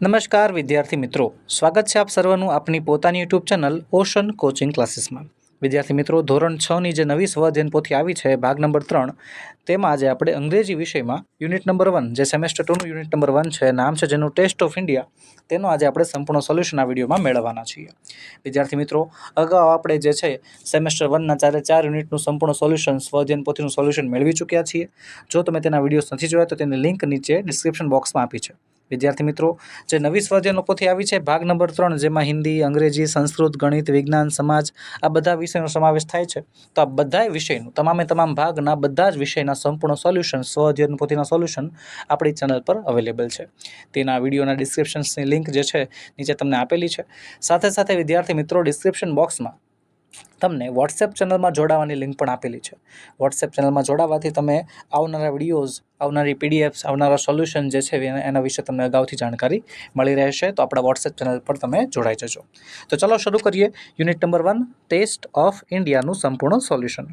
નમસ્કાર, વિદ્યાર્થી મિત્રો. સ્વાગત છે આપ સર્વનું આપની પોતાની યુટ્યુબ ચેનલ ઓશન કોચિંગ ક્લાસીસમાં. વિદ્યાર્થી મિત્રો, ધોરણ છની જે નવી સ્વાધ્યન પોથી આવી છે, ભાગ નંબર ત્રણ, તેમાં આજે આપણે અંગ્રેજી વિષયમાં યુનિટ નંબર વન, જે સેમેસ્ટર ટુનું યુનિટ નંબર વન છે, નામ છે જેનું ટેસ્ટ ઓફ ઇન્ડિયા, તેનો આજે આપણે સંપૂર્ણ સોલ્યુશન આ વિડીયોમાં મેળવવાના છીએ. વિદ્યાર્થી મિત્રો, અગાઉ આપણે જે છે, સેમેસ્ટર વનના ચારે ચાર યુનિટનું સંપૂર્ણ સોલ્યુશન સ્વાધ્યન પોથીનું સોલ્યુશન મેળવી ચૂક્યા છીએ. જો તમે તેના વિડીયોઝ નથી જોયા, તો તેની લિંક નીચે ડિસ્ક્રિપ્શન બોક્સમાં આપી છે. વિદ્યાર્થી મિત્રો, જે નવી સ્વાધ્યાયનો પોથી આવી છે, ભાગ નંબર ત્રણ, જેમાં હિન્દી, અંગ્રેજી, સંસ્કૃત, ગણિત, વિજ્ઞાન, સમાજ, આ બધા વિષયનો સમાવેશ થાય છે. તો આ બધાય વિષયનું, તમામે તમામ ભાગના બધા જ વિષયના સંપૂર્ણ સોલ્યુશન સ્વઅધ્યયન પોથીના સોલ્યુશન આપણી ચેનલ પર અવેલેબલ છે. તેના વિડીયોના ડિસ્ક્રિપ્શન્સની લિંક જે છે, નીચે તમને આપેલી છે. સાથે સાથે વિદ્યાર્થી મિત્રો ડિસ્ક્રિપ્શન બોક્સમાં તમને વોટ્સએપ ચેનલમાં જોડાવાની લિંક પણ આપેલી છે. વોટ્સએપ ચેનલમાં જોડાવાથી તમે આવનારા વિડીયોઝ આવનારી પીડીએફ્સ આવનારા સોલ્યુશન જે છે એના વિશે તમને અગાઉથી જાણકારી મળી રહેશે, તો આપણા વોટ્સએપ ચેનલ પર તમે જોડાઈ જજો. તો ચલો શરૂ કરીએ unit number one taste of ઇન્ડિયાનું સંપૂર્ણ સોલ્યુશન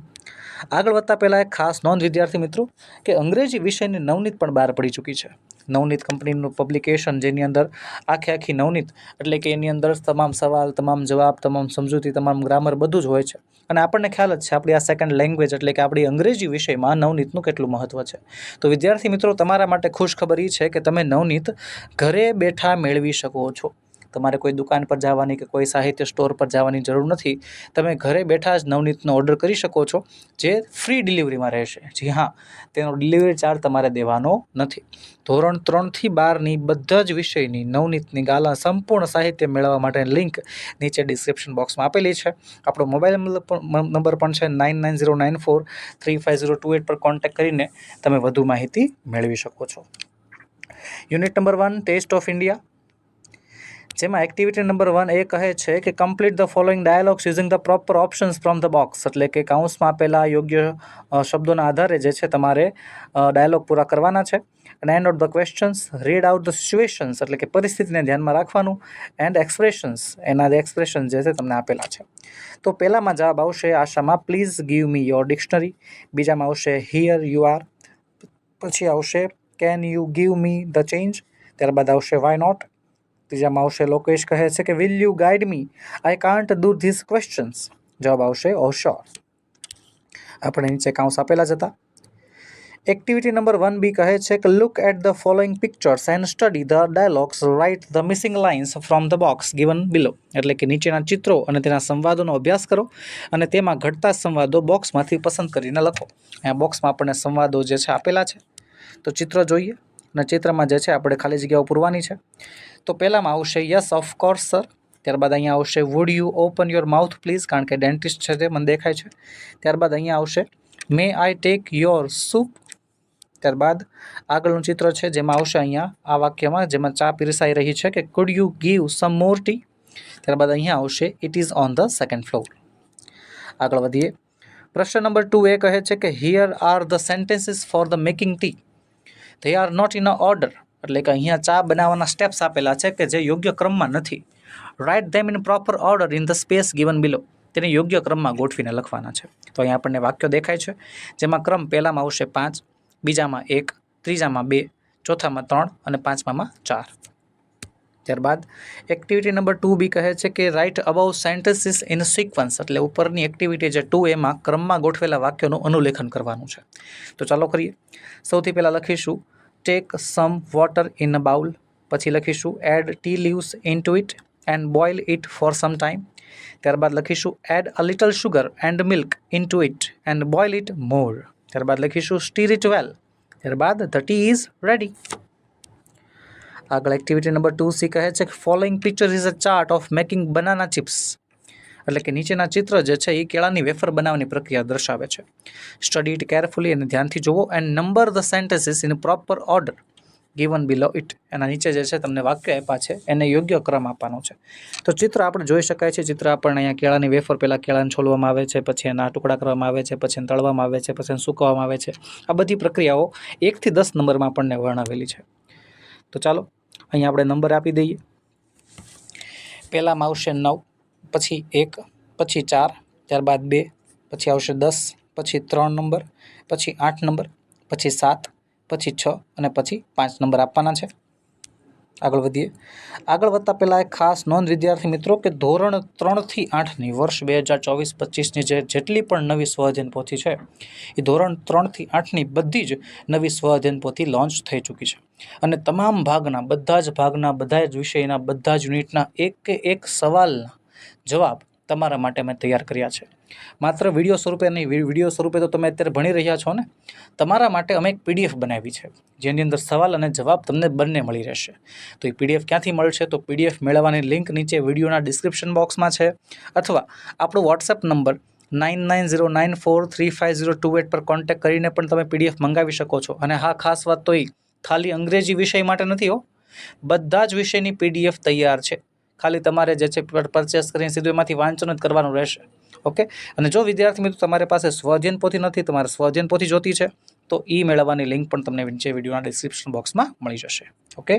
આગળ વધતા પહેલાં એક ખાસ નોંધ વિદ્યાર્થી મિત્રો, કે અંગ્રેજી વિષયની નવનીત પણ બહાર પડી ચૂકી છે. નવનીત કંપનીનું પબ્લિકેશન જેની અંદર આખે આખી નવનીત, એટલે કે એની અંદર તમામ સવાલ, તમામ જવાબ, તમામ સમજૂતી, તમામ ગ્રામર બધું જ હોય છે. અને આપણને ખ્યાલ જ છે, આપણી આ સેકન્ડ લેંગ્વેજ એટલે કે આપણી અંગ્રેજી વિષયમાં નવનીતનું કેટલું મહત્ત્વ છે. તો વિદ્યાર્થી મિત્રો, તમારા માટે ખુશ ખબર એ છે કે તમે નવનીત ઘરે બેઠા મેળવી શકો છો. તમારે કોઈ દુકાન પર જવાની કે કોઈ સાહિત્ય સ્ટોર પર જવાની જરૂર નથી, તમે ઘરે બેઠા જ નવનીતનો ઓર્ડર કરી શકો છો, જે ફ્રી ડિલિવરીમાં રહેશે. જી હા, તેનો ડિલિવરી ચાર્જ તમારે દેવાનો નથી. ધોરણ ત્રણથી બારની બધા જ વિષયની નવનીતની ગાલા સંપૂર્ણ સાહિત્ય મેળવવા માટેની લિંક નીચે ડિસ્ક્રિપ્શન બોક્સમાં આપેલી છે. આપણો મોબાઈલ નંબર પણ છે nine nine zero nine four three five zero two eight પર કોન્ટેક્ટ કરીને તમે વધુ માહિતી મેળવી શકો છો. Unit number one taste of India જેમાં એક્ટિવિટી નંબર વન એ કહે છે કે complete the following dialogues using the proper options from the box એટલે કે કાઉન્સમાં આપેલા યોગ્ય શબ્દોના આધારે જે છે તમારે ડાયલોગ પૂરા કરવાના છે. અને and out the questions read out the situations એટલે કે પરિસ્થિતિને ધ્યાનમાં રાખવાનું. એન્ડ એક્સપ્રેશન્સ એના જે એક્સપ્રેશન જે છે તમને આપેલા છે. તો પહેલામાં જવાબ આવશે આશામાં please give me your dictionary બીજામાં આવશે હિયર યુ આર પછી આવશે can you give me the change ત્યારબાદ આવશે વાય નોટ ત્રીજામાં આવશે લોકેશ કહે છે કે will you guide me I can't do this questions જવાબ આવશે ઓ શ્યોર આપણે નીચે કાઉન્સ આપેલા જ હતા. એક્ટિવિટી નંબર વન બી કહે છે કે look at the following pictures and study the dialogues write the missing lines from the box given below એટલે કે નીચેના ચિત્રો અને તેના સંવાદોનો અભ્યાસ કરો અને તેમાં ઘટતા સંવાદો બોક્સમાંથી પસંદ કરીને લખો. અહીંયા બોક્સમાં આપણને સંવાદો જે છે આપેલા છે. તો ચિત્ર જોઈએ અને ચિત્રમાં જે છે, આપણે ખાલી જગ્યાઓ પૂરવાની છે. તો પહેલામાં આવશે યસ ઓફકોર્સ સર ત્યારબાદ અહીંયા આવશે would you open your mouth please કારણ કે ડેન્ટિસ્ટ છે તે, મને દેખાય છે. ત્યારબાદ અહીંયા આવશે may I take your soup ત્યારબાદ આગળનું ચિત્ર છે, જેમાં આવશે અહીંયા આ વાક્યમાં, જેમાં ચા પીરસાઈ રહી છે કે could you give some more tea ત્યારબાદ અહીંયા આવશે it is on the second floor આગળ વધીએ. પ્રશ્ન નંબર ટુ એ કહે છે કે here are the sentences for the making tea they are not in a order એટલે કે અહીંયા ચા બનાવવાના સ્ટેપ્સ આપેલા છે કે જે યોગ્ય ક્રમમાં નથી. Write them in proper order in the space given below તેને યોગ્ય ક્રમમાં ગોઠવીને લખવાના છે. તો અહીંયા આપણને વાક્યો દેખાય છે. જેમાં ક્રમ પહેલામાં આવશે પાંચ, બીજામાં એક, ત્રીજામાં બે, ચોથામાં ત્રણ અને પાંચમામાં ચાર. ત્યારબાદ એક્ટિવિટી નંબર ટુ બી કહે છે કે write above sentences in sequence એટલે ઉપરની એક્ટિવિટી જે ટુ એમાં ક્રમમાં ગોઠવેલા વાક્યોનું અનુલેખન કરવાનું છે. તો ચાલો કરીએ. સૌથી પહેલાં લખીશું. Take some water in a bowl પછી લખીશું add tea leaves into it and boil it for some time ત્યારબાદ લખીશું add a little sugar and milk into it and boil it more ત્યારબાદ લખીશું સ્ટીર ઇટ વેલ ત્યારબાદ the tea is ready આગળ activity number two C કહે છે કે following picture is a chart of making banana chips એટલે કે નીચેના ચિત્ર જે છે એ કેળાની વેફર બનાવવાની પ્રક્રિયા દર્શાવે છે. સ્ટડી ઇટ કેરફુલી અને ધ્યાનથી જુઓ and number the sentences in proper order given below it એના નીચે જે છે તમને વાક્ય આપ્યા છે, એને યોગ્ય ક્રમ આપવાનો છે. તો ચિત્ર આપણે જોઈ શકાય છે, ચિત્ર આપણને અહીંયા કેળાની વેફર પહેલાં કેળાને છોલવામાં આવે છે, પછી એના ટુકડા કરવામાં આવે છે, પછી એને તળવામાં આવે છે, પછી સૂકવવામાં આવે છે. આ બધી પ્રક્રિયાઓ એકથી દસ નંબરમાં આપણને વર્ણવેલી છે. તો ચાલો, અહીંયા આપણે નંબર આપી દઈએ. પહેલાંમાં આવશે નવ. પછી એક, પછી ચાર, ત્યારબાદ બે, પછી આવશે દસ, પછી ત્રણ નંબર, પછી આઠ નંબર, પછી સાત, પછી છ અને પછી પાંચ નંબર આપવાના છે. આગળ વધીએ. આગળ વધતા પહેલાં એક ખાસ નોંધ વિદ્યાર્થી મિત્રો કે ધોરણ ત્રણથી આઠની વર્ષ બે હજાર ચોવીસ પચીસની જે જેટલી પણ નવી સ્વઅધ્યયન પોથી છે, એ ધોરણ ત્રણથી આઠની બધી જ નવી સ્વઅધ્યયન પોથી લોન્ચ થઈ ચૂકી છે. અને તમામ ભાગના, બધા જ ભાગના, બધા જ વિષયના, બધા જ યુનિટના એક કે એક સવાલના જવાબ તમારા માટે મેં તૈયાર કર્યા છે. માત્ર વીડિયો સ્વરૂપે નહીં વીડિયો સ્વરૂપે તો તમે અત્યારે ભણી રહ્યા છો ને? તમારા માટે અમે એક પીડીએફ બનાવી છે, જેની અંદર સવાલ અને જવાબ તમને બંને મળી રહેશે. તો એ પીડીએફ ક્યાંથી મળશે? તો પીડીએફ મેળવવાની લિંક નીચે વિડીયોના ડિસ્ક્રિપ્શન બોક્સમાં છે. અથવા આપણો WhatsApp number nine nine zero nine four three five zero two eight પર કોન્ટેક્ટ કરીને પણ તમે પીડીએફ મંગાવી શકો છો. અને હા, ખાસ વાત તો એ, ખાલી અંગ્રેજી વિષય માટે નથી હો. બધા જ વિષયની પીડીએફ તૈયાર છે. ખાલી તમારે જે છે પરચેસ કરીને સીધું એમાંથી વાંચન જ કરવાનું રહેશે. ઓકે અને જો વિદ્યાર્થી મિત્રો તમારી પાસે સ્વજન પોથી નથી, તમારે સ્વજન પોથી જોતી છે, તો એ મેળવવાની લિંક પણ તમને નીચે વિડીયોના ડિસ્ક્રિપ્શન બોક્સમાં મળી જશે. Okay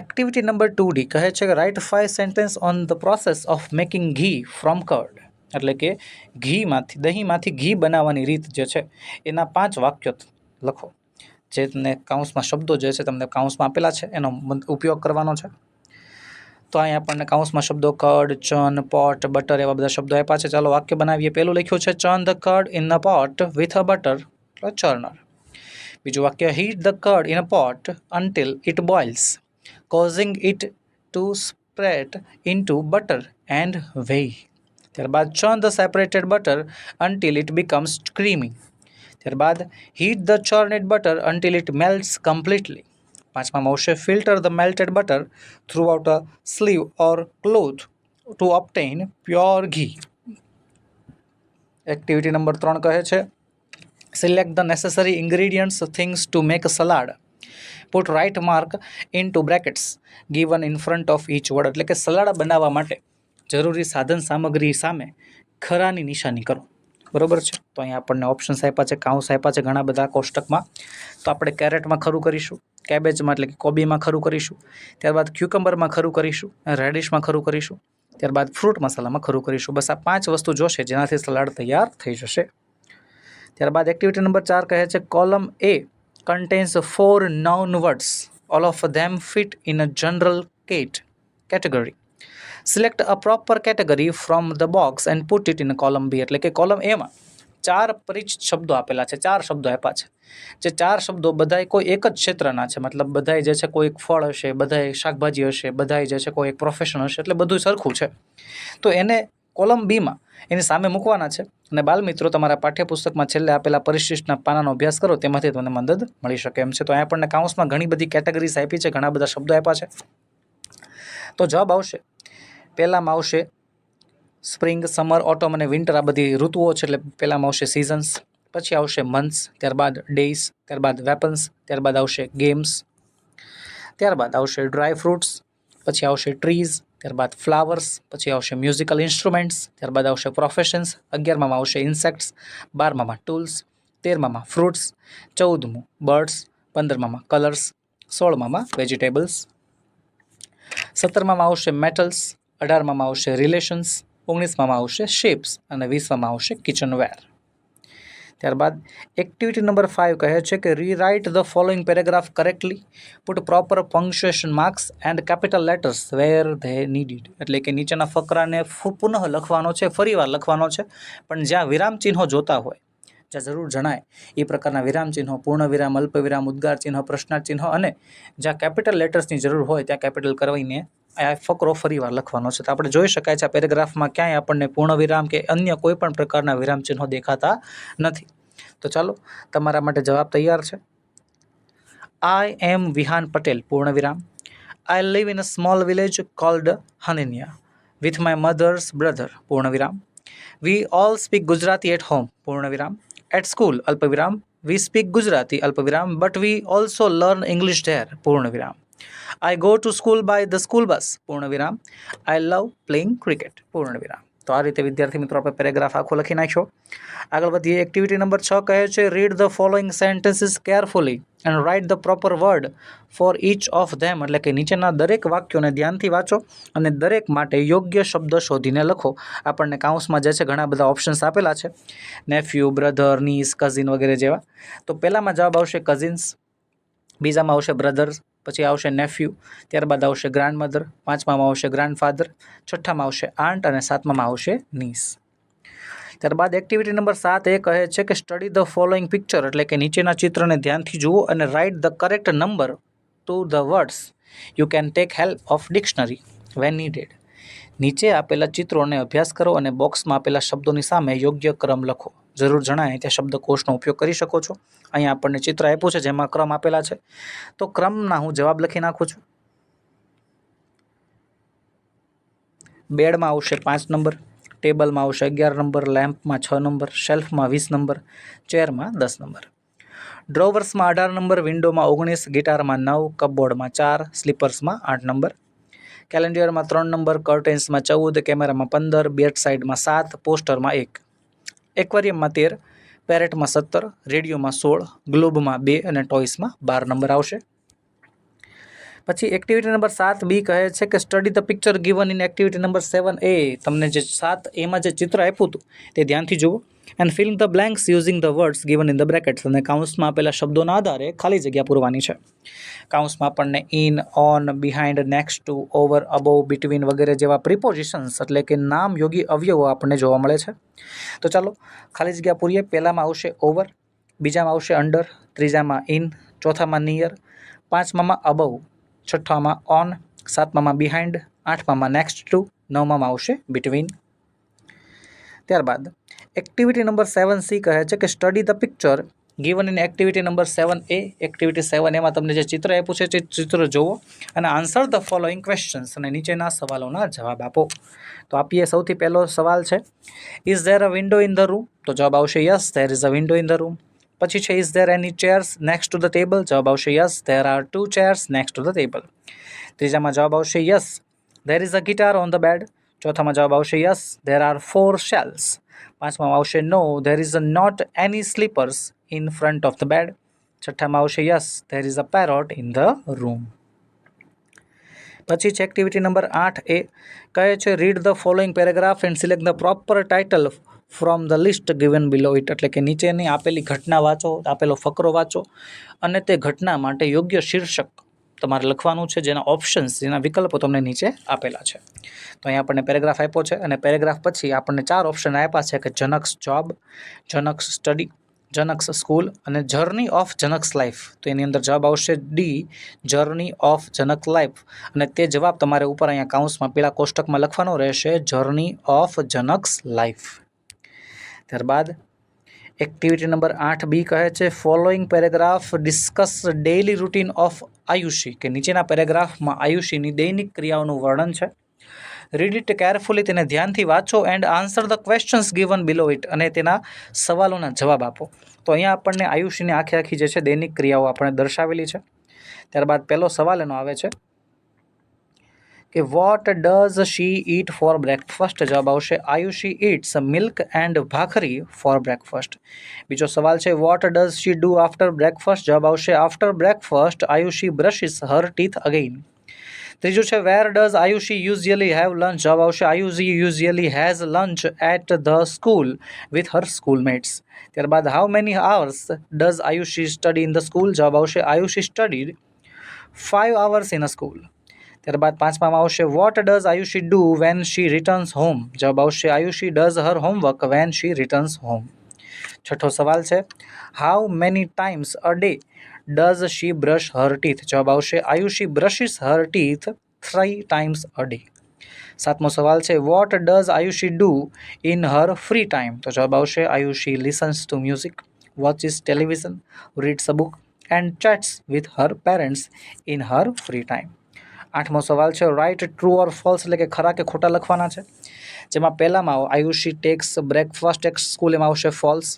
activity number two D કહે છે કે write five sentence on the process of making ghee from curd એટલે કે ઘીમાંથી, દહીંમાંથી ઘી બનાવવાની રીત જે છે, એના પાંચ વાક્યો લખો. જે તમને કાઉન્સમાં શબ્દો જે છે તમને કાઉન્સમાં આપેલા છે, એનો ઉપયોગ કરવાનો છે. તો અહીં આપણને કાઉન્સમાં શબ્દો કડ, ચન, પોટ, બટર એવા બધા શબ્દો આપ્યા છે. ચાલો વાક્ય બનાવીએ. પહેલું લખ્યું છે churn the curd in a pot with a butter churner. બીજું વાક્ય heat the curd in a pot until it boils causing it to spread into butter and whey ત્યારબાદ churn the separated butter until it becomes creamy. ત્યારબાદ heat the churned butter until it melts completely પાંચમામાં આવશે filter the melted butter through out a sleeve or cloth to obtain pure ghee. Activity number ત્રણ કહે છે select the necessary ingredients things to make salad put right mark into brackets given in front of each word એટલે કે salad બનાવવા માટે જરૂરી સાધન સામગ્રી સામે ખરાની નિશાની કરો. બરોબર છે? તો અહીંયા આપણને ઓપ્શન્સ આપ્યા છે કાઉન્સ આપ્યા છે ઘણા બધા કોષ્ટકમાં. તો આપણે કેરેટમાં ખરું કરીશું કેબેજમાં એટલે કે કોબીમાં ખરું કરીશું, ત્યારબાદ ક્યુકમ્બરમાં ખરું કરીશું રેડિશમાં ખરું કરીશું, ત્યારબાદ ફ્રૂટ મસાલામાં ખરું કરીશું. બસ આ પાંચ વસ્તુ જોશે, જેનાથી સલાડ તૈયાર થઈ જશે. ત્યારબાદ એક્ટિવિટી નંબર ચાર કહે છે column A contains four noun words all of them fit in a general cat category select a proper category from the box and put it in column B એટલે કે column એમાં ચાર પરિચિત શબ્દો આપેલા છે, ચાર શબ્દો આપ્યા છે. જે ચાર શબ્દો બધાય કોઈ એક જ ક્ષેત્રના છે, મતલબ બધાય જે છે કોઈ એક ફળ હશે, બધાય શાકભાજી હશે, બધાય જે છે કોઈ એક પ્રોફેશન હશે, એટલે બધું સરખું છે. તો એને કોલમ બીમાં એની સામે મૂકવાના છે અને બાલમિત્રો તમારા પાઠ્યપુસ્તકમાં છેલ્લે આપેલા પરિશિષ્ટના પાનાનો અભ્યાસ કરો, તેમાંથી તમને મદદ મળી શકે એમ છે. તો અહીંયા આપણને કાઉન્સમાં ઘણી બધી કેટેગરીઝ આપી છે, ઘણા બધા શબ્દો આપ્યા છે. તો જવાબ આવશે. પહેલામાં આવશે સ્પ્રિંગ, સમર, ઓટમ અને વિન્ટર આ બધી ઋતુઓ છે એટલે પહેલામાં આવશે સિઝન્સ પછી આવશે મંથ્સ ત્યારબાદ ડેઝ ત્યારબાદ વેપન્સ ત્યારબાદ આવશે ગેમ્સ ત્યારબાદ આવશે ડ્રાય ફ્રૂટ્સ પછી આવશે ટ્રીઝ ત્યારબાદ ફ્લાવર્સ પછી આવશે મ્યુઝિકલ ઇન્સ્ટ્રુમેન્ટ્સ ત્યારબાદ આવશે પ્રોફેશન્સ અગિયારમાં આવશે ઇન્સેક્ટ્સ બારમામાં ટૂલ્સ તેરમામાં ફ્રૂટ્સ ચૌદમું બર્ડ્સ પંદરમામાં કલર્સ સોળમામાં વેજીટેબલ્સ સત્તરમામાં આવશે મેટલ્સ અઢારમામાં આવશે રિલેશન્સ ઓગણીસમામાં આવશે શેપ્સ અને વીસમાં આવશે કિચનવેર. ત્યારબાદ એક્ટિવિટી નંબર ફાઇવ કહે છે કે rewrite the following paragraph correctly, put proper punctuation marks and capital letters where they needed. એટલે કે નીચેના ફકરાને પુનઃ લખવાનો છે, ફરીવાર લખવાનો છે, પણ જ્યાં વિરામ ચિહ્નો જોતા હોય જ્યાં જરૂર જણાય. એ પ્રકારના વિરામ ચિહ્નો, પૂર્ણ વિરામ અલ્પ વિરામ ઉદ્ગાર ચિહ્નો, પ્રશ્નાર્થ ચિહ્નો અને જ્યાં કેપિટલ લેટર્સની જરૂર હોય ત્યાં કેપિટલ કરવીને આ ફકરો ફરીવાર લખવાનો છે. તો આપણે જોઈ શકાય છે આ પેરેગ્રાફમાં ક્યાંય આપણને પૂર્ણ વિરામ કે અન્ય કોઈ પણ પ્રકારના વિરામ ચિહ્નો દેખાતા નથી. તો ચાલો, તમારા માટે જવાબ તૈયાર છે. આઈ એમ વિહાન પટેલ, પૂર્ણ વિરામ. I live in a small village called Haniniya with my mother's brother પૂર્ણ વિરામ. We all speak Gujarati at home પૂર્ણ At school, Alpaviram, we speak Gujarati, Alpaviram, but we also learn English there, Purnaviram. I go to school by the school bus, Purnaviram. I love playing cricket, Purnaviram. તો આ રીતે વિદ્યાર્થી મિત્રો આપણે paragraph આખો લખી નાખ્યો. આગળ વધીએ એક્ટિવિટી નંબર છ કહે છે read the following sentences carefully and write the proper word for each of them એટલે કે નીચેના દરેક વાક્યોને ધ્યાનથી વાંચો અને દરેક માટે યોગ્ય શબ્દ શોધીને લખો. આપણને કાઉન્સમાં જે છે ઘણા બધા ઓપ્શન્સ આપેલા છે. નેફ્યુ બ્રધર નીસ કઝિન વગેરે જેવા. તો પહેલામાં જવાબ આવશે કઝિન્સ બીજામાં આવશે બ્રધર્સ પછી આવશે નેફ્યુ ત્યારબાદ આવશે ગ્રાન્ડ મધર પાંચમામાં આવશે ગ્રાન્ડ ફાધર છઠ્ઠામાં આવશે આંટ અને સાતમામાં આવશે નીસ ત્યારબાદ એક્ટિવિટી નંબર સાત એ કહે છે કે સ્ટડી ધ ફોલોઈંગ પિક્ચર એટલે કે નીચેના ચિત્રને ધ્યાનથી જુઓ અને write the correct number to the words you can take help of dictionary when needed નીચે આપેલા ચિત્રોને અભ્યાસ કરો અને બોક્સમાં આપેલા શબ્દોની સામે યોગ્ય ક્રમ લખો. જરૂર જણાય ત્યાં શબ્દકોશનો ઉપયોગ કરી શકો છો. અહીંયા આપણને ચિત્ર આપ્યું છે, જેમાં ક્રમ આપેલા છે. તો ક્રમના હું જવાબ લખી નાખું છું. બેડમાં આવશે પાંચ નંબર, ટેબલમાં આવશે અગિયાર નંબર, લેમ્પમાં છ નંબર, શેલ્ફમાં વીસ નંબર, ચેરમાં દસ નંબર. ડ્રોવર્સમાં અઢાર નંબર, વિન્ડોમાં ઓગણીસ, ગિટારમાં નવ, કપબોર્ડમાં ચાર, સ્લીપર્સમાં આઠ નંબર. કેલેન્ડરમાં ત્રણ નંબર, કર્ટેન્સમાં ચૌદ, કેમેરામાં પંદર, બેડ સાઇડમાં સાત, પોસ્ટરમાં એક. એક્વેરિયમમાં તેર, પેરેટમાં સત્તર, રેડિયોમાં સોળ, ગ્લોબમાં બે અને ટોಯ್સમાં બાર નંબર આવશે. પછી એક્ટિવિટી નંબર સાત બી કહે છે કે study the picture given in activity number seven A તમને જે સાત એમાં જે ચિત્ર આપ્યું હતું તે ધ્યાનથી જુઓ. And fill the blanks using the words given in the brackets અને કાઉન્સમાં આપેલા શબ્દોના આધારે ખાલી જગ્યા પૂરવાની છે. કાઉન્સમાં આપણને in on behind next to over above between વગેરે જેવા પ્રિપોઝિશન્સ એટલે કે નામ યોગી અવયવો આપણને જોવા મળે છે. તો ચાલો, ખાલી જગ્યા પૂરીએ. પહેલામાં આવશે ઓવર બીજામાં આવશે અંડર ત્રીજામાં ઇન ચોથામાં નિયર પાંચમામાં અબવ છઠ્ઠામાં ઓન સાતમામાં બિહાઇન્ડ આઠમામાં નેક્સ્ટ ટુ નવમામાં આવશે બિટવીન ત્યારબાદ એક્ટિવિટી નંબર સેવન સી કહે છે કે study the picture given in activity number seven A activity seven એમાં તમને જે ચિત્ર આપ્યું છે તે ચિત્ર જુઓ અને આન્સર ધ ફોલોઈંગ ક્વેશ્ચન્સ અને નીચેના સવાલોના જવાબ આપો. તો આપીએ સૌથી પહેલો સવાલ છે is there a window in the room તો જવાબ આવશે yes there is a window in the room પછી છે is there any chairs next to the table જવાબ આવશે yes there are two chairs next to the table ત્રીજામાં જવાબ આવશે yes there is a guitar on the bed ચોથામાં જવાબ આવશે yes there are four shells પાંચમાં આવશે no there is a not any slippers in front of the bed છઠ્ઠામાં આવશે yes there is a parrot in the room પછી છે activity number આઠ A, કહે છે read the following paragraph and select the proper title from the list given below it એટલે કે નીચેની આપેલી ઘટના વાંચો, આપેલો ફકરો વાંચો અને તે ઘટના માટે યોગ્ય શીર્ષક તમારે લખવાનું છે જેના ઓપ્શન્સ જેના વિકલ્પો તમને નીચે આપેલા છે. તો અહીંયા આપણને પેરેગ્રાફ આપ્યો છે અને પેરેગ્રાફ પછી આપણને ચાર ઓપ્શન આપ્યા છે કે Janak's job Janak's study Janak's school અને જર્ની ઓફ જનક્સ લાઈફ તો એની અંદર જવાબ આવશે D journey of Janak life અને તે જવાબ તમારે ઉપર અહીંયા કાઉન્સમાં પેલા કોષ્ટકમાં લખવાનો રહેશે જર્ની ઓફ જનક્સ લાઈફ ત્યારબાદ એક્ટિવિટી નંબર આઠ બી કહે છે following paragraph discuss daily routine of Ayushi, કે નીચેના પેરેગ્રાફમાં આયુષીની દૈનિક ક્રિયાઓનું વર્ણન છે. રીડ ઇટ કેરફુલી તેને ધ્યાનથી વાંચો and answer the questions given below it અને તેના સવાલોના જવાબ આપો. તો અહીંયા આપણને આયુષીની આખી આખી જે છે દૈનિક ક્રિયાઓ આપણે દર્શાવેલી છે. ત્યારબાદ પહેલો સવાલ એનો આવે છે. કે what does she eat for breakfast જવાબ આવશે Ayushi eats milk and bhakri for breakfast બીજો સવાલ છે what does she do after breakfast જવાબ આવશે after breakfast Ayushi brushes her teeth again ત્રીજું છે where does Ayushi usually have lunch જવાબ આવશે Ayushi usually has lunch at the school with her schoolmates ત્યારબાદ how many hours does Ayushi study in the school જવાબ આવશે Ayushi studied five hours in a school ત્યારબાદ પાંચમામાં આવશે what does Ayushi do when she returns home જવાબ આવશે Ayushi does her homework when she returns home છઠ્ઠો સવાલ છે how many times a day does she brush her teeth જવાબ આવશે Ayushi brushes her teeth three times a day સાતમો સવાલ છે what does Ayushi do in her free time તો જવાબ આવશે Ayushi listens to music watches television reads a book and chats with her parents in her free time આઠમો સવાલ છે write true or false એટલે કે ખરા કે ખોટા લખવાના છે? જેમાં પહેલામાં Ayushi takes breakfast takes school એમાં આવશે ફોલ્સ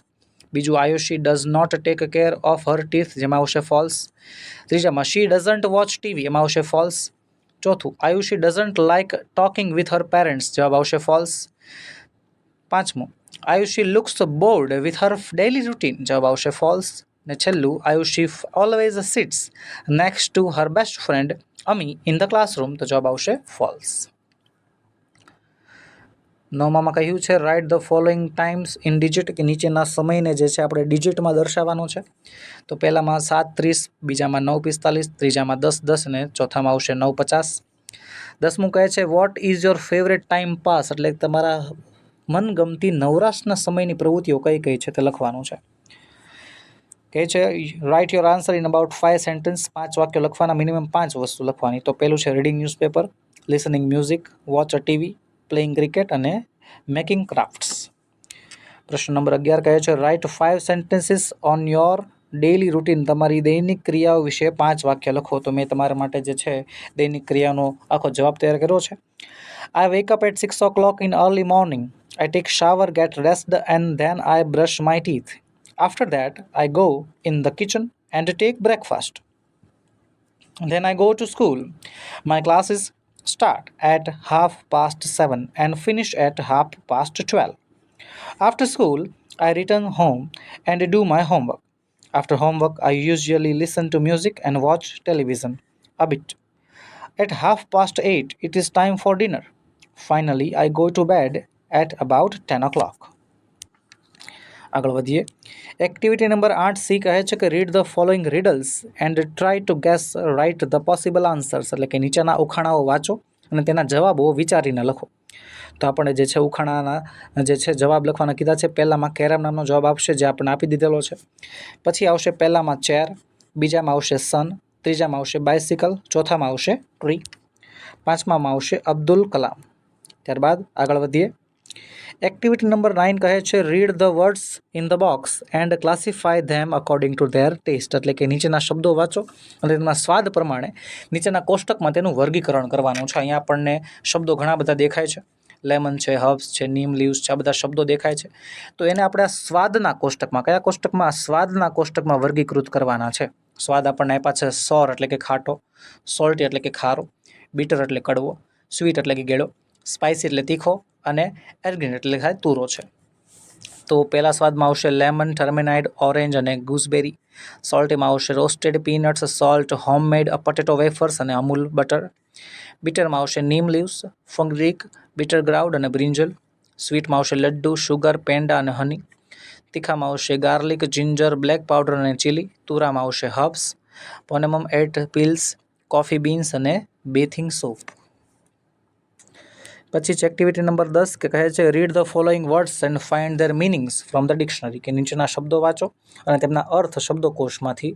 બીજું, Ayushi does not take care of her teeth જેમાં આવશે ફોલ્સ ત્રીજામાં શી ડઝન્ટ વોચ ટીવી એમાં આવશે ફોલ્સ ચોથું, Ayushi doesn't like talking with her parents જવાબ આવશે ફોલ્સ પાંચમું, Ayushi looks bored with her daily routine જવાબ આવશે ફોલ્સ ને છેલ્લું, Ayushi always sits next to her best friend Ami in the classroom તો જવાબ આવશે ફોલ્સ નવમામાં કહ્યું છે write the following times in digit કે નીચેના સમયને જે છે આપણે ડિજિટમાં દર્શાવવાનો છે તો પહેલામાં સાત ત્રીસ બીજામાં નવ પિસ્તાલીસ ત્રીજામાં દસ દસ અને ચોથામાં આવશે નવ પચાસ દસમું કહે છે what is your favourite time pass એટલે તમારા મનગમતી નવરાશના સમયની પ્રવૃત્તિઓ કઈ કઈ છે તે લખવાનું છે. કહે છે write your answer in about five sentence પાંચ વાક્ય લખવાના મિનિમમ પાંચ વસ્તુ લખવાની. તો પહેલું છે reading newspaper listening music watch a TV playing cricket અને મેકિંગ ક્રાફ્ટ્સ પ્રશ્ન નંબર અગિયાર કહે છે write five sentences on your daily routine તમારી દૈનિક ક્રિયાઓ વિશે પાંચ વાક્ય લખો. તો મેં તમારા માટે જે છે, દૈનિક ક્રિયાનો આખો જવાબ તૈયાર કર્યો છે. I wake up at six o'clock in early morning I take shower get rest and then I brush my teeth After that, I go in the kitchen and take breakfast. Then I go to school. My classes start at half past 7 and finish at half past 12. After school, I return home and do my homework. After homework, I usually listen to music and watch television a bit. At half past 8, it is time for dinner. Finally, I go to bed at about 10 o'clock. આગળ વધીએ. Activity number આઠ C કહે છે કે read the following riddles and try to guess write the possible answers એટલે કે નીચેના ઉખાણાઓ વાંચો અને તેના જવાબો વિચારીને લખો. તો આપણે જે છે ઉખાણાના, જે છે જવાબ લખવાના કીધા છે. પહેલામાં કેરમ નામનો જવાબ આપશે જે આપણે આપી દીધેલો છે. પછી આવશે પહેલામાં ચેર બીજામાં આવશે સન ત્રીજામાં આવશે બાયસિકલ ચોથામાં આવશે ટ્રી પાંચમામાં આવશે અબ્દુલ કલામ. ત્યારબાદ આગળ વધીએ. એક્ટિવિટી નંબર નાઇન કહે છે read the words in the box and classify them according to their taste એટલે કે નીચેના શબ્દો વાંચો અને તેમના સ્વાદ પ્રમાણે નીચેના કોષ્ટકમાં તેનું વર્ગીકરણ કરવાનું છે. અહીંયા આપણને શબ્દો ઘણા બધા દેખાય છે. લેમન છે હર્બ્સ છે નીમ લીવ્સ છે, આ બધા શબ્દો દેખાય છે. તો એને આપણે આ સ્વાદના કોષ્ટકમાં, કયા કોષ્ટકમાં? સ્વાદના કોષ્ટકમાં વર્ગીકૃત કરવાના છે. સ્વાદ આપણને આપ્યા છે સોર એટલે કે ખાટો સોલ્ટી એટલે કે ખારો બીટર એટલે કડવો સ્વીટ એટલે કે ગેળો સ્પાઇસી એટલે તીખો અને એરગ્રીન એટલે થાય તુરો છે. તો પહેલા સ્વાદમાં આવશે લેમન ટર્મિનાઇડ ઓરેન્જ અને ગૂસબેરી. સોલ્ટીમાં આવશે roasted peanuts salt homemade potato wafers અને અમૂલ બટર બીટરમાં આવશે નીમ લીવ્સ ફંગરીક બીટર ગ્રાઉડ અને બ્રિંજલ સ્વીટમાં આવશે લડ્ડુ શુગર પેંડા અને હની તીખામાં આવશે ગાર્લિક જિંજર બ્લેક પાવડર અને ચીલી તુરામાં આવશે હર્બ્સ પોનેમમ એટ પિલ્સ કોફી બીન્સ અને બેથિંગ સોપ પછી છે એક્ટિવિટી નંબર દસ કે કહે છે read the following words and find their meanings from the dictionary કે નીચેના શબ્દો વાંચો અને તેમના અર્થ શબ્દકોશમાંથી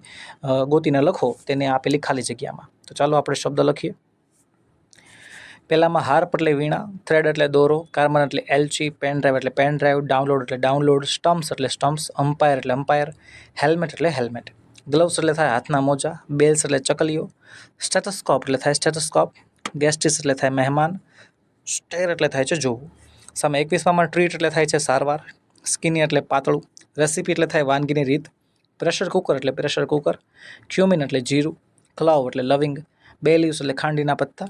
ગોતીને લખો. તેને આપેલી ખાલી જગ્યામાં. તો ચાલો આપણે શબ્દ લખીએ. પહેલામાં હાર્પ એટલે વીણા, થ્રેડ એટલે દોરો, કાર્બન એટલે એલચી, પેન ડ્રાઈવ એટલે પેન ડ્રાઈવ, ડાઉનલોડ એટલે ડાઉનલોડ, સ્ટમ્પ્સ એટલે સ્ટમ્પ્સ, અમ્પાયર એટલે અમ્પાયર, હેલ્મેટ એટલે હેલ્મેટ. ગ્લવ્સ એટલે થાય હાથના મોજા, બેલ્સ એટલે ચકલીઓ સ્ટેટસ્કોપ એટલે થાય સ્ટેટસ્કોપ ગેસ્ટિસ એટલે થાય મહેમાન સ્ટેર એટલે થાય છે જોવું. સામે એકવીસમાં ટ્રીટ એટલે થાય છે સારવાર સ્કિની એટલે પાતળું રેસીપી એટલે થાય વાનગીની રીત પ્રેશર કુકર એટલે પ્રેશર કુકર ક્યુમિન એટલે જીરું ક્લાવ એટલે લવિંગ બે લીવ્સ એટલે ખાંડીના પત્તા,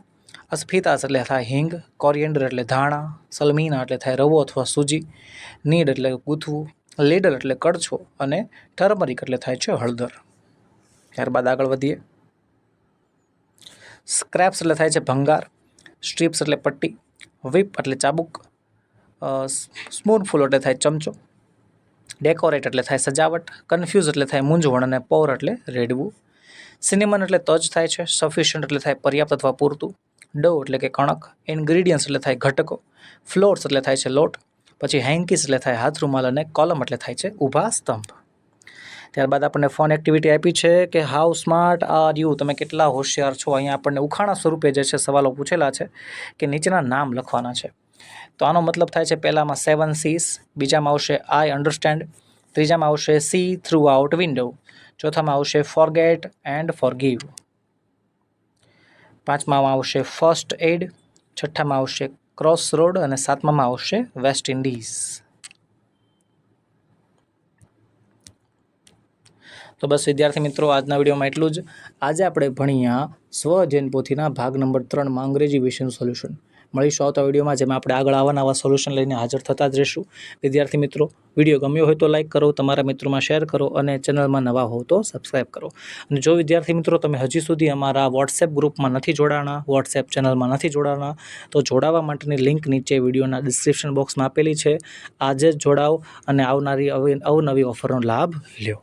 અસ્ફિતાસ એટલે થાય હિંગ કોરિએન્ડર એટલે ધાણા સલમીના એટલે થાય રવો અથવા સૂજી નીડ એટલે ગૂંથવું લીડર એટલે કડછો અને ટર્મરિક એટલે થાય છે હળદર. ત્યારબાદ આગળ વધીએ. સ્ક્રેપ્સ એટલે થાય છે ભંગાર સ્ટ્રીપ્સ એટલે પટ્ટી વિપ એટલે ચાબુક સ્પૂનફુલ એટલે થાય ચમચો, ડેકોરેટ એટલે થાય સજાવટ કન્ફ્યુઝ એટલે થાય મૂંઝવણ અને પૌર એટલે રેડવું સિનેમન એટલે તજ થાય છે સફિશિયન્ટ એટલે થાય પર્યાપ્ત અથવા પૂરતું ડો એટલે કે કણક ઇન્ગ્રીડિયન્ટ્સ એટલે થાય ઘટકો ફ્લોર્સ એટલે થાય છે લોટ, પછી હેન્કીસ એટલે થાય હાથ રૂમાલ અને કોલમ એટલે થાય છે ઊભા સ્તંભ. ત્યારબાદ આપણને ફોન એક્ટિવિટી આપી છે કે, હાઉ સ્માર્ટ આર યુ? તમે કેટલા હોશિયાર છો? અહીંયા આપણને ઉખાણા સ્વરૂપે જે છે સવાલો પૂછેલા છે કે નીચેના નામ લખવાના છે. તો આનો મતલબ થાય છે પહેલામાં સેવન સીસ બીજામાં આવશે આઈ અન્ડરસ્ટેન્ડ ત્રીજામાં આવશે સી થ્રુ આઉટ વિન્ડો ચોથામાં આવશે ફોરગેટ એન્ડ ફોરગીવ પાંચમામાં આવશે ફર્સ્ટ એડ છઠ્ઠામાં આવશે ક્રોસ રોડ અને સાતમામાં આવશે વેસ્ટ ઇન્ડિઝ તો બસ વિદ્યાર્થી મિત્રો, આજના વિડીયોમાં એટલું જ. આજે આપણે ભણ્યા સ્વજૈન પોથીના ભાગ નંબર ત્રણમાં અંગ્રેજી વિષયનું સોલ્યુશન મળીશું આવતા વિડીયોમાં, જેમાં આપણે આગળ આવા સોલ્યુશન લઈને હાજર થતા જ રહીશું. વિદ્યાર્થી મિત્રો, વીડિયો ગમ્યો હોય તો લાઇક કરો, તમારા મિત્રોમાં શેર કરો અને ચેનલમાં નવા હોવ તો સબસ્ક્રાઈબ કરો. અને જો વિદ્યાર્થી મિત્રો, તમે હજી સુધી અમારા વોટ્સએપ ગ્રુપમાં નથી જોડાણા, વોટ્સએપ ચેનલમાં નથી જોડાણા, તો જોડાવા માટેની લિંક નીચે વિડીયોના ડિસ્ક્રિપ્શન બોક્સમાં આપેલી છે. આજે જ જોડાઓ અને આવનારી અવી, અવનવી ઓફરનો લાભ લ્યો.